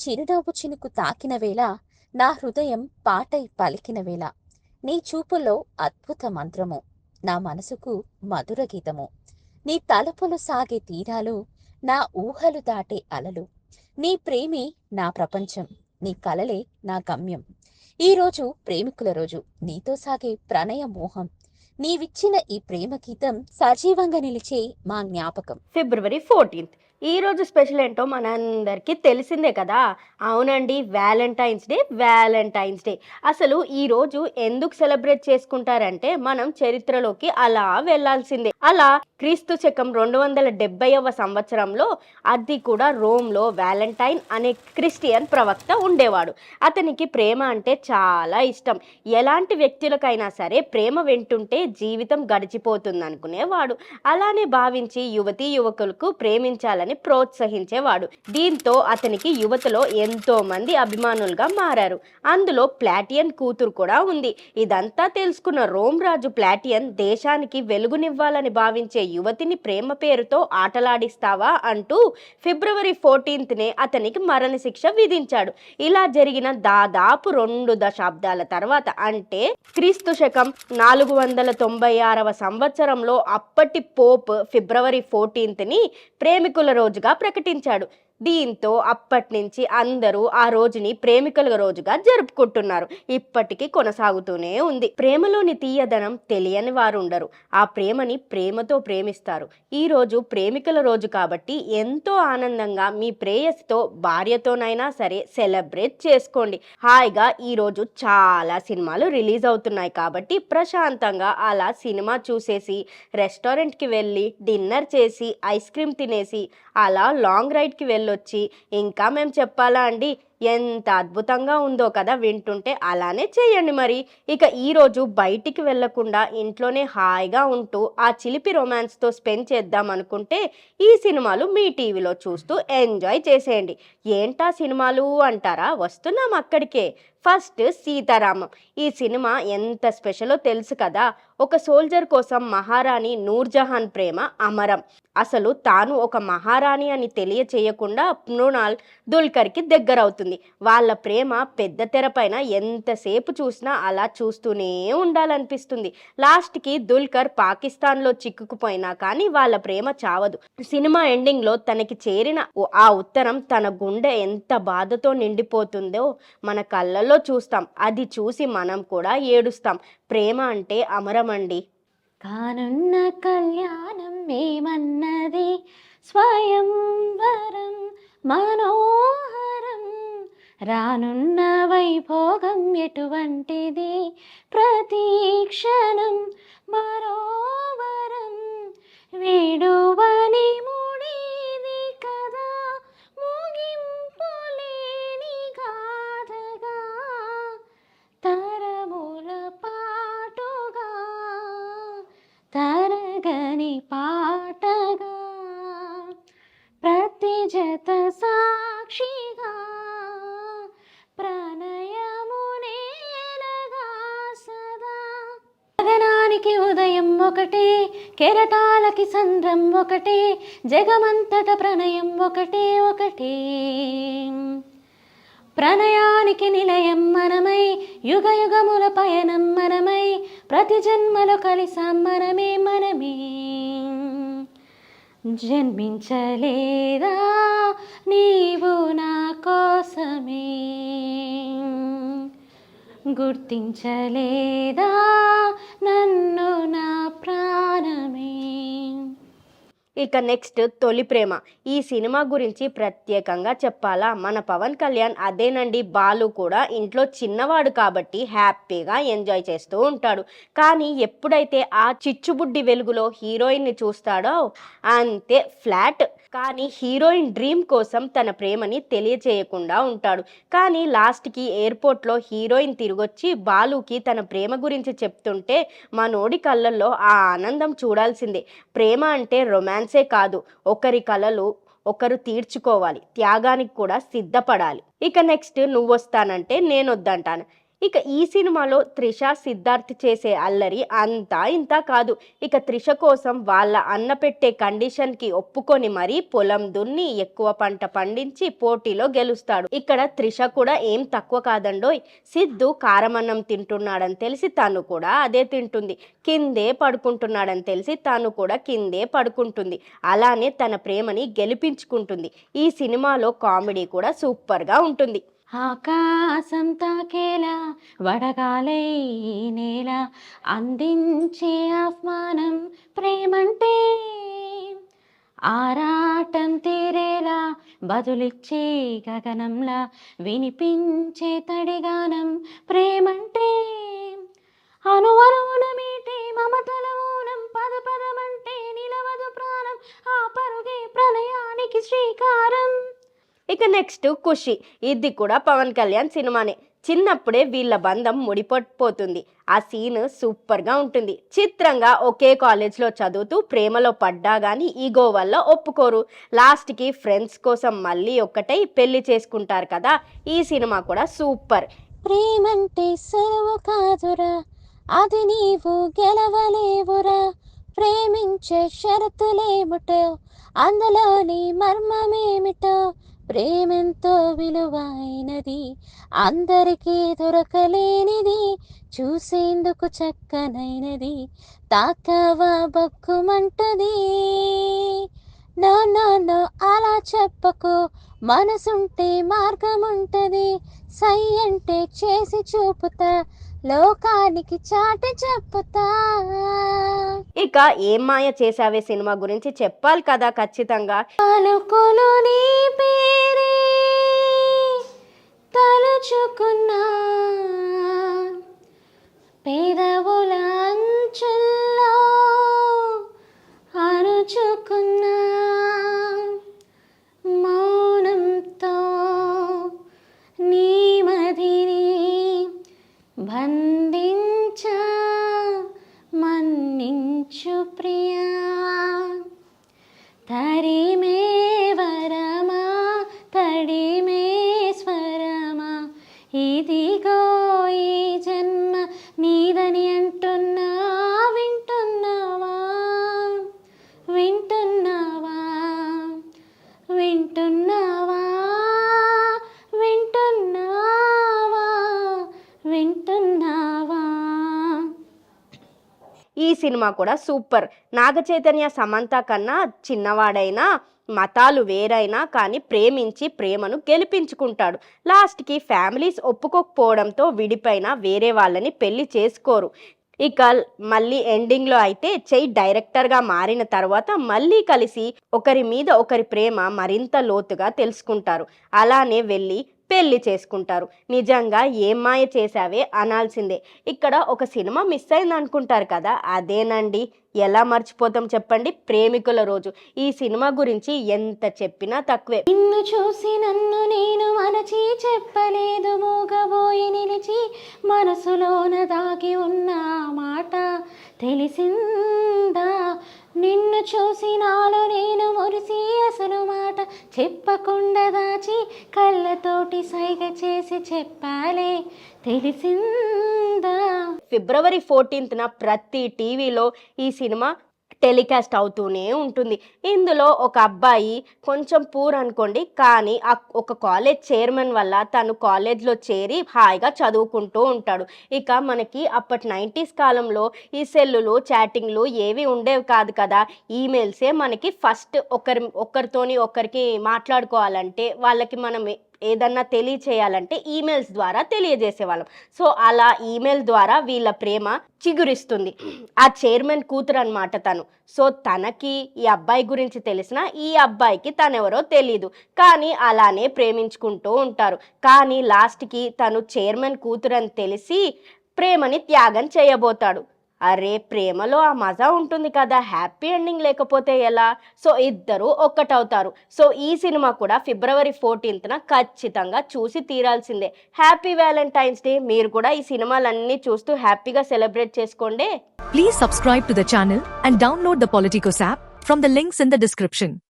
చిరునవ్వు చినుకు తాకిన వేళ నా హృదయం పాటై పలికిన వేళ. నీ చూపులో అద్భుత మంత్రము. నా మనసుకు మధుర గీతము. నీ తలుపులు సాగే తీరాలు నా ఊహలు దాటే అలలు. నీ ప్రేమి నా ప్రపంచం నీ కలలే నా గమ్యం. ఈరోజు ప్రేమికుల రోజు నీతో సాగే ప్రణయ మోహం. నీవిచ్చిన ఈ ప్రేమ గీతం సజీవంగా నిలిచే మా జ్ఞాపకం. February fourteenth. ఈ రోజు స్పెషల్ ఏంటో మనందరికీ తెలిసిందే కదా. అవునండి వ్యాలంటైన్స్ డే వ్యాలంటైన్స్ డే. అసలు ఈ రోజు ఎందుకు సెలబ్రేట్ చేసుకుంటారంటే మనం చరిత్రలోకి అలా వెళ్ళాల్సిందే అలా క్రీస్తు శకం రెండు వందల డెబ్బైవ సంవత్సరంలో అది కూడా రోమ్లో వ్యాలంటైన్ అనే క్రిస్టియన్ ప్రవక్త ఉండేవాడు. అతనికి ప్రేమ అంటే చాలా ఇష్టం. ఎలాంటి వ్యక్తులకైనా సరే ప్రేమ వింటుంటే జీవితం గడిచిపోతుంది అనుకునేవాడు అలానే భావించి యువతీ యువకులకు ప్రేమించాలని ప్రోత్సహించేవాడు. దీంతో అతనికి యువతలో ఎంతో మంది అభిమానులుగా మారారు. అందులో ప్లాటియన్ కూతురు కూడా ఉంది. ఇదంతా తెలుసుకున్న రోమ్ రాజు ప్లాటియన్ దేశానికి వెలుగునివ్వాలని భావించే యువతిని ప్రేమ పేరుతో ఆటలాడిస్తావా అంటూ ఫిబ్రవరి ఫోర్టీన్త్నే అతనికి మరణశిక్ష విధించాడు. ఇలా జరిగిన దాదాపు రెండు దశాబ్దాల తర్వాత అంటే క్రీస్తు శకం నాలుగు వందల తొంభై ఆరవ సంవత్సరంలో అప్పటి పోప్ ఫిబ్రవరి ఫోర్టీన్త్ని ప్రేమికుల రోజుగా ప్రకటించాడు. దీంతో అప్పటి నుంచి అందరూ ఆ రోజుని ప్రేమికుల రోజుగా జరుపుకుంటున్నారు. ఇప్పటికీ కొనసాగుతూనే ఉంది. ప్రేమలోని తీయదనం తెలియని వారు ఉండరు ఆ ప్రేమని ప్రేమతో ప్రేమిస్తారు. ఈ రోజు ప్రేమికుల రోజు కాబట్టి ఎంతో ఆనందంగా మీ ప్రేయస్తో భార్యతోనైనా సరే సెలబ్రేట్ చేసుకోండి. హాయిగా ఈ రోజు చాలా సినిమాలు రిలీజ్ అవుతున్నాయి కాబట్టి ప్రశాంతంగా అలా సినిమా చూసేసి రెస్టారెంట్కి వెళ్ళి డిన్నర్ చేసి ఐస్ క్రీమ్ తినేసి అలా లాంగ్ రైడ్కి వచ్చి ఇంకా మేము చెప్పాలా అండి? ఎంత అద్భుతంగా ఉందో కదా వింటుంటే అలానే చేయండి మరి. ఇక ఈరోజు బయటికి వెళ్ళకుండా ఇంట్లోనే హాయిగా ఉంటూ ఆ చిలిపి రొమాన్స్తో స్పెండ్ చేద్దాం అనుకుంటే ఈ సినిమాలు మీ టీవీలో చూస్తూ ఎంజాయ్ చేసేయండి. ఏంటా సినిమాలు అంటారా? వస్తున్నాం అక్కడికే. ఫస్ట్ సీతారామం. ఈ సినిమా ఎంత స్పెషలో తెలుసు కదా. ఒక సోల్జర్ కోసం మహారాణి నూర్జహాన్ ప్రేమ అమరం. అసలు తాను ఒక మహారాణి అని తెలియచేయకుండా మృణాల్ దుల్కర్కి దగ్గరవుతుంది. వాళ్ళ ప్రేమ పెద్ద తెర పైన ఎంతసేపు చూసినా అలా చూస్తూనే ఉండాలనిపిస్తుంది. లాస్ట్కి దుల్కర్ పాకిస్తాన్లో చిక్కుకుపోయినా కానీ వాళ్ళ ప్రేమ చావదు. సినిమా ఎండింగ్లో తనకి చేరిన ఆ ఉత్తరం తన గుండె ఎంత బాధతో నిండిపోతుందో మన కళ్ళల్లో చూస్తాం. అది చూసి మనం కూడా ఏడుస్తాం. ప్రేమ అంటే అమరమండి. కానున్న కళ్యాణం ఏమన్నది స్వయంవరం మనో రానున్న వైభోగం ఎటువంటిది? ప్రతీక్షణం మరోవరం వేడువని ముడిది కదా. ముగింపు లేని గాథగా తరముల పాటుగా తరగని పా ఒకటే కెరటాలకి సంద్రం ఒకటే జగమంతట ప్రణయం ఒకటే ఒకటే. ప్రణయానికి నిలయం మనమై యుగ యుగముల పయనం మనమై ప్రతి జన్మలో కలిసాం మనమే మనమే. జన్మించలేదా నీవు నా కోసమే? గుర్తించలేదా నన్ను నా ప్రాణమే. ఇక నెక్స్ట్ తొలి ప్రేమ. ఈ సినిమా గురించి ప్రత్యేకంగా చెప్పాలా? మన పవన్ కళ్యాణ్ అదేనండి బాలు కూడా ఇంట్లో చిన్నవాడు కాబట్టి హ్యాపీగా ఎంజాయ్ చేస్తూ ఉంటాడు. కానీ ఎప్పుడైతే ఆ చిచ్చుబుడ్డి వెలుగులో హీరోయిన్ని చూస్తాడో అంతే ఫ్లాట్. కానీ హీరోయిన్ డ్రీమ్ కోసం తన ప్రేమని తెలియచేయకుండా ఉంటాడు. కానీ లాస్ట్కి ఎయిర్పోర్ట్లో హీరోయిన్ తిరిగొచ్చి బాలుకి తన ప్రేమ గురించి చెప్తుంటే మనోడి కళ్ళల్లో ఆ ఆనందం చూడాల్సిందే. ప్రేమ అంటే రొమాన్స్ కాదు ఒకరి కలలు ఒకరు తీర్చుకోవాలి త్యాగానికి కూడా సిద్ధపడాలి. ఇక నెక్స్ట్ నువ్వు వస్తానంటే నేను వద్దంటాను ఇక ఈ సినిమాలో త్రిష సిద్ధార్థ్ చేసే అల్లరి అంతా ఇంత కాదు. ఇక త్రిష కోసం వాళ్ళ అన్న పెట్టే కండిషన్కి ఒప్పుకొని మరీ పొలం దున్ని ఎక్కువ పంట పండించి పోటీలో గెలుస్తాడు. ఇక్కడ త్రిష కూడా ఏం తక్కువ కాదండోయ్. సిద్ధు కారమన్నం తింటున్నాడని తెలిసి తను కూడా అదే తింటుంది. కిందే పడుకుంటున్నాడని తెలిసి తను కూడా కిందే పడుకుంటుంది. అలానే తన ప్రేమని గెలిపించుకుంటుంది. ఈ సినిమాలో కామెడీ కూడా సూపర్గా ఉంటుంది. ఆకాశం తాకేలా వడగాలే నేల అందించే ఆహ్వానం ప్రేమంటే. ఆరాటం తీరేలా బదులిచ్చే గగనంలా వినిపించే తడిగానం ప్రేమంటే. అనువరువున మీటే మమతల ఊనం పద పదమంటే నిలవదు ప్రాణం ఆ పరుగే ప్రణయానికి శ్రీకారం. ఇక నెక్స్ట్ ఖుషి. ఇది కూడా పవన్ కళ్యాణ్ సినిమానే. చిన్నప్పుడే వీళ్ళ బంధం ముడిపడిపోతుంది. ఆ సీన్ సూపర్గా ఉంటుంది. చిత్రంగా ఒకే కాలేజ్లో చదువుతూ ప్రేమలో పడ్డా కానీ ఈగో వల్ల ఒప్పుకోరు. లాస్ట్కి ఫ్రెండ్స్ కోసం మళ్ళీ ఒక్కటై పెళ్ళి చేసుకుంటారు కదా. ఈ సినిమా కూడా సూపర్. ప్రేమంటే సులువు కాదురా. అది నీవు గెలవలేవురా. ప్రేమించే షరతులేమిటో అందులోని మర్మమేమిటో ప్రేమెంతో విలువైనది అందరికీ దొరకలేనిది చూసేందుకు చక్కనైనది తాకవా బొక్కుమంటది. నో నో నో అలా చెప్పకు మనసుంటే మార్గం ఉంటది సై అంటే చేసి చూపుతా లోకానికి చాటి చెప్పుతా. ఇక ఏం మాయ చేసావే సినిమా గురించి చెప్పాలి కదా ఖచ్చితంగా. పలుకులు నీ పేరే తలుచుకున్నా. పెదవుల అంచుల్లో ఇదిగో ఈ జన్మ నీదని అంటున్నా వింటున్నావా? వింటున్నావా? వింటున్నావా? వింటున్నావా? వింటున్నావా? ఈ సినిమా కూడా సూపర్. నాగ చైతన్య సమంత కన్నా చిన్నవాడైనా మతాలు వేరైనా కానీ ప్రేమించి ప్రేమను గెలిపించుకుంటాడు. లాస్ట్కి ఫ్యామిలీస్ ఒప్పుకోకపోవడంతో విడిపైన వేరే వాళ్ళని పెళ్ళి చేసుకోరు. ఇక మళ్ళీ ఎండింగ్లో అయితే చెయ్యి డైరెక్టర్గా మారిన తర్వాత మళ్ళీ కలిసి ఒకరి మీద ఒకరి ప్రేమ మరింత లోతుగా తెలుసుకుంటారు. అలానే వెళ్ళి పెళ్ళి చేసుకుంటారు. నిజంగా ఏం మాయ చేశావే అనాల్సిందే. ఇక్కడ ఒక సినిమా మిస్ అయింది అనుకుంటారు కదా అదేనండి. ఎలా మర్చిపోతాం చెప్పండి? ప్రేమికుల రోజు. ఈ సినిమా గురించి ఎంత చెప్పినా తక్కువే. నిన్ను చూసి నన్ను నేను మనచి చెప్పలేదు. మూగబోయి నిలిచి మనసులోన దాగి ఉన్న మాట తెలిసిందా? నిన్ను చూసి నాలో నేను మురిసి అసలు మాట చెప్పకుండా దాచి కళ్ళతోటి సైగ చేసి చెప్పాలే. తెలిసిందా? ఫిబ్రవరి ఫోర్టీన్త్న ప్రతి టీవీలో ఈ సినిమా టెలికాస్ట్ అవుతూనే ఉంటుంది. ఇందులో ఒక అబ్బాయి కొంచెం పూర్ అనుకోండి కానీ ఆ ఒక కాలేజ్ చైర్మన్ వల్ల తను కాలేజ్లో చేరి హాయిగా చదువుకుంటూ ఉంటాడు. ఇక మనకి అప్పటి నైంటీస్ కాలంలో ఈ సెల్లులు చాటింగ్లు ఏవి ఉండేవి కాదు కదా ఈమెయిల్సే మనకి ఫస్ట్ ఒకరి ఒకరితోని ఒకరికి మాట్లాడుకోవాలంటే వాళ్ళకి మనం ఏదన్నా తెలియచేయాలంటే ఈమెయిల్స్ ద్వారా తెలియజేసేవాళ్ళం. సో అలా ఈమెయిల్ ద్వారా వీళ్ళ ప్రేమ చిగురిస్తుంది. ఆ చైర్మన్ కూతురు అనమాట తను. సో తనకి ఈ అబ్బాయి గురించి తెలిసిన ఈ అబ్బాయికి తనెవరో తెలీదు. కానీ అలానే ప్రేమించుకుంటూ ఉంటారు. కానీ లాస్ట్కి తను చైర్మన్ కూతురు అని తెలిసి ప్రేమని త్యాగం చేయబోతాడు. అరే ప్రేమలో ఆ మజా ఉంటుంది కదా హ్యాపీ ఎండింగ్ లేకపోతే ఎలా? సో ఇద్దరు ఒక్కటవుతారు. సో ఈ సినిమా కూడా ఫిబ్రవరి ఫోర్టీన్త్న ఖచ్చితంగా చూసి తీరాల్సిందే. హ్యాపీ వ్యాలంటైన్స్ డే మీరు కూడా ఈ సినిమాలన్నీ చూస్తూ హ్యాపీగా సెలబ్రేట్ చేసుకోండి. Please subscribe to the channel and download the Politikos app from the links in the description